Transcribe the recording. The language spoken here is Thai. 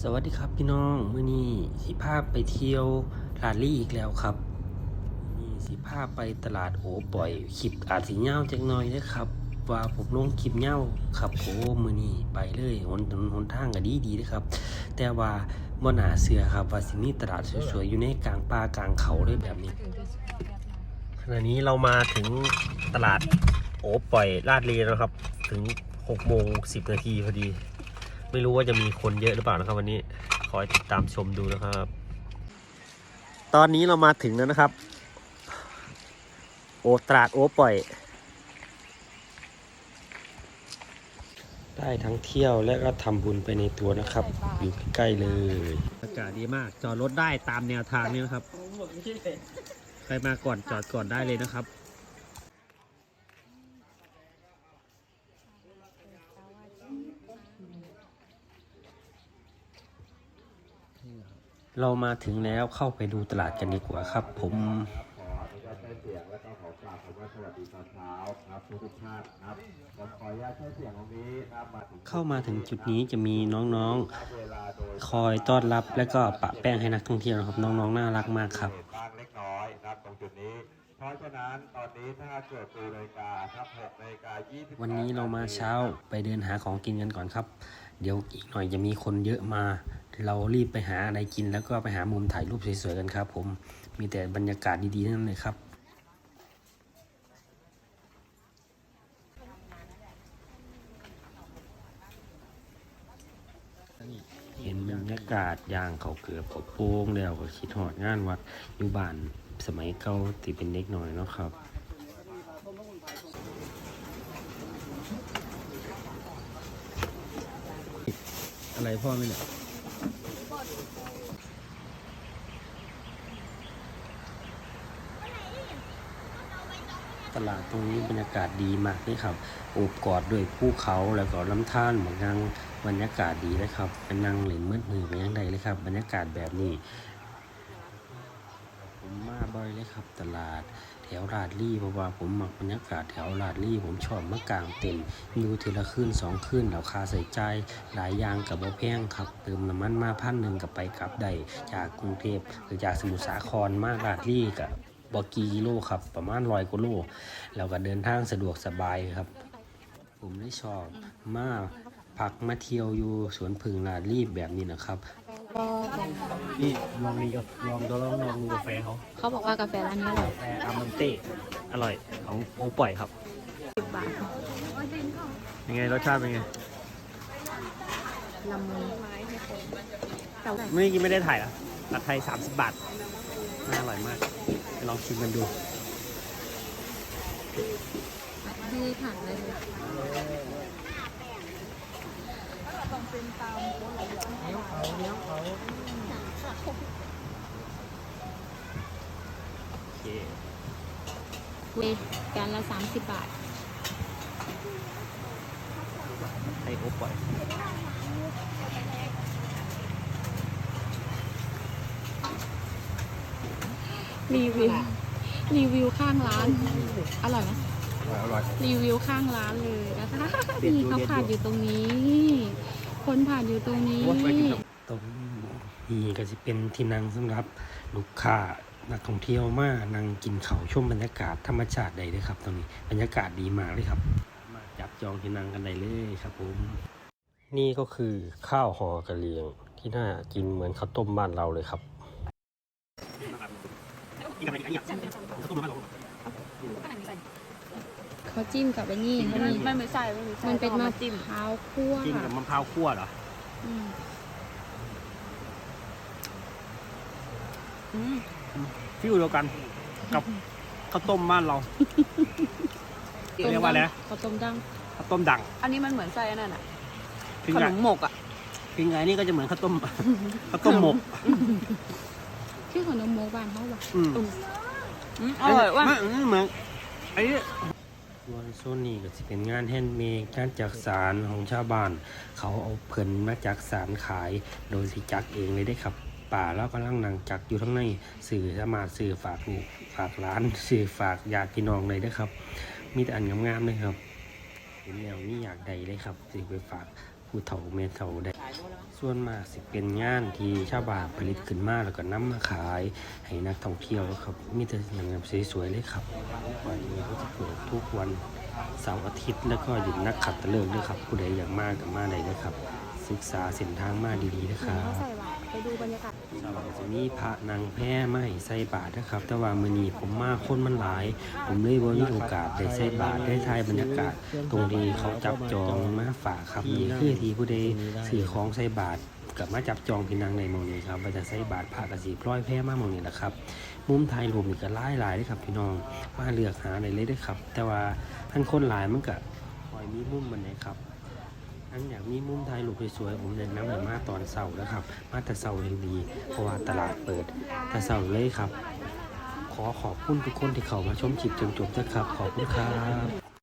สวัสดีครับพี่น้องมื่อนี้สิภาพไปเที่ยวลาดลี่อีกแล้วครับนี่สิภาพไปตลาดโอปล่อยคลิปอาจสีเงาจักหน่อยนะครับ ว่าผมลงคลิปเงาครับโอ้มื่อนี้ไปเลยหนถนหนทางก็ดีดีนะครับ แต่ว่าบ่หนาเสือครับว่าสิมีตลาดสวยๆอยู่ในกลางป่ากลางเขาเลยแบบนี้ขณะนี้เรามาถึงตลาดโอปล่อยลาดลีแล้วครับ ถึง6โมง10นาทีพอดี ไม่รู้ว่าจะมีคนเยอะหรือเปล่านะครับ วันนี้คอยติดตามชมดูนะครับ ตอนนี้เรามาถึงแล้วนะครับ โอตราดโอปล่อย ได้ทั้งเที่ยวและก็ทำบุญไปในตัวนะครับ อยู่ใกล้ๆเลย อากาศดีมาก จอดรถได้ตามแนวทางนี้นะครับ ใครมาก่อนจอดก่อนได้เลยนะครับ เรามาถึงแล้วเข้าไปดูตลาดกันดีกว่าครับ ผมขออนุญาตใช้เสียงและก็ขอกราบคำว่าสวัสดีตอนเช้าครับทุกทุกๆท่านครับผมขออนุญาตใช้เสียงตรงนี้ครับมาถึงเข้ามาถึงจุดนี้จะมีน้องครับเวลาโดยๆคอยต้อนรับและก็ปะแป้งให้นักท่องเที่ยวนะครับ น้องๆน่ารักมากครับเหตุบ้างเล็กน้อยครับตรงจุดนี้ เพราะฉะนั้นตอนนี้ถ้าเกิดดูนาฬิกาครับ6นาฬิกา20วันนี้เรามาเช้าไปเดินหาของกินกันก่อนครับ เดี๋ยวอีกหน่อยจะมีคนเยอะมา เรารีบไปหาอะไรกินแล้วก็ไปหามุมถ่ายรูปสวยๆกันครับ ผมมีแต่บรรยากาศดีๆนั่นเลยครับเห็นบรรยากาศย่างเขาเกือบเขาโป้งแล้วก็คิดหอดงานวัดอยู่บ้านสมัยเก่าที่เป็นเด็กหน่อยเนาะครับอะไรพ่อไม่เนี่ย ตลาดตรงนี้บรรยากาศดีมากเลยครับโอบกอดด้วยภูเขาแล้วก็ลำธารเหมือนกันบรรยากาศดีเลยครับเป็นนั่งเล่นมืดมือไปยังไงเลยครับ บรรยากาศแบบนี้ ผมมาบ่อยเลยครับ ตลาด แถวลาดลี่เพราะว่าผมมักบรรยากาศแถวลาดลี่ผมชอบมากลางเต็นอยู่ทีละคืนสองคืนแล้วคาใส่ใจหลายอย่างกับบ่แพงครับ เติมน้ำมันมาพันหนึ่งกับไปกลับได้จากกรุงเทพหรือจากสมุทรสาครมาลาดลี่กับบกีกิโลครับประมาณร้อยกิโลแล้วก็เดินทางสะดวกสบายครับ ผมได้ชอบมาพักมาเที่ยวอยู่สวนพึ่งลาดลี่แบบนี้นะครับ นี่ลองนี่กับลองลองลองดูกาแฟเขาเขาบอกว่ากาแฟร้านนี้อร่อยกาแฟอามันเต้อร่อยของโอปล่อยครับสิบบาทยังไงรสชาติเป็นไงละมุนแต่ว่าไม่กินไม่ได้ถ่ายเหรอะผัดไทย30บาทน่าอร่อยมากไปลองชิมกันดูดี ผ่านเลี้ยวเขาเลี้ยวเขาโอเคเวจานละสามสิบบาทไทยโอปล่อยรีวิวรีวิวข้างร้าน อร่อยไหมอร่อย รีวิวข้างร้านเลยนะคะนี่เขาเด็ดอยู่ตรงนี้ คนผ่านอยู่ตรงนี้ ตรงนี้ก็จะเป็นที่นั่งสำหรับลูกค้านักท่องเที่ยวมานั่งกินเขาวชมบรรยากาศธรรมชาติใดเลยครับ ตรงนี้บรรยากาศดีมากเลยครับ มาจับจองที่นั่งกันได้เลยครับผมนี่ก็คือข้าวห่อกระเลียงที่น่ากินเหมือนข้าวต้มบ้านเราเลยครับเขา จิ้มกับไอ้นี่เขามันนี่มันไม่ใช่ไม่ใช่มันเป็นมะอาจิ้มพร้าวคั่วกินกับมะพร้าวคั่วเหรออืมอืมฟิวเดียวกัน กับข้าวต้มบ้านเราเรียกว่าอะไรนะข้าวต้มดังข้าวต้มดัง อันนี้มันเหมือนไส้อันนั่นอะพิงขไงนมหมกอะพิงไงนี่ก็จะเหมือนข้าวต้มข้าวต้มหมกชื่อขนมโมบานเขาบอกอืมอืมอร่อยว่ะ ไม่ไม่เหมือนไอ้ ส่วนโซนนี้ก็จะเป็นงานแฮนด์เมดงานจักสารของชาวบ้าน เขาเอาเพิ่นมาจักสารขายโดยสิจักเองเลยได้ครับป่าแล้วก็ลังนังจักอยู่ทั้งในสื่อสมารถสื่อฝากลูกฝากร้านสื่อฝากญาติพี่น้องเลยนะครับ มีแต่อันงามๆเลยครับเห็นแนวนี่อยากใดเลยครับสื่อไปฝาก ผู้เฒ่าแม่เฒ่าได้ ส่วนมากสิเป็นงานที่ชาวบ้านผลิตขึ้นมาแล้วก็นำมาขายให้นักท่องเที่ยวครับมีแต่อย่างแบบสวยๆเลยครับวันนี้ก็จะเปิดทุกวันเสาร์อาทิตย์แล้วก็หยุดนักขัตะเลิกด้วยครับ ผู้ใดอยากมากับมาได้นะครับ ศึกษาเส้นทางมาดีๆนะครับ ไปดูบรรยากาศสำหรับจะมีพระนางแพร่ไม่ใส่บาตรนะครับ แต่ว่ามื้อนี้ผมมาคนมันหลาย ผมเลยบ่มีโอกาสได้ใส่บาตรได้ถ่ายบรรยากาศ ตรงนี้เขาจับจองมาฝากครับนี่คือที่ผู้ใดซื้อของใส่บาตรกับมาจับจองพี่นางในหมองนี้ครับว่าจะใส่บาตรพระกสีพร้อยแพร่มาหมองนี้แหละครับ มุมถ่ายรูปนี่ก็หลายหลายๆเลยครับ พี่น้องมาเลือกหาได้เลยเด้อครับ แต่ว่าท่านคนหลายมันก็คอยมีมุมมันไหนครับ อันอยากมีมุมถ่ายรูปสวยๆผมแนะนำให้มาตอนเสาร์นะครับ มาแต่เสาร์ยังดี เพราะว่าตลาดเปิดแต่เสาร์เลยครับ ขอขอบคุณทุกคนที่เข้ามาชมคลิปจนจบนะครับ ขอบคุณครับ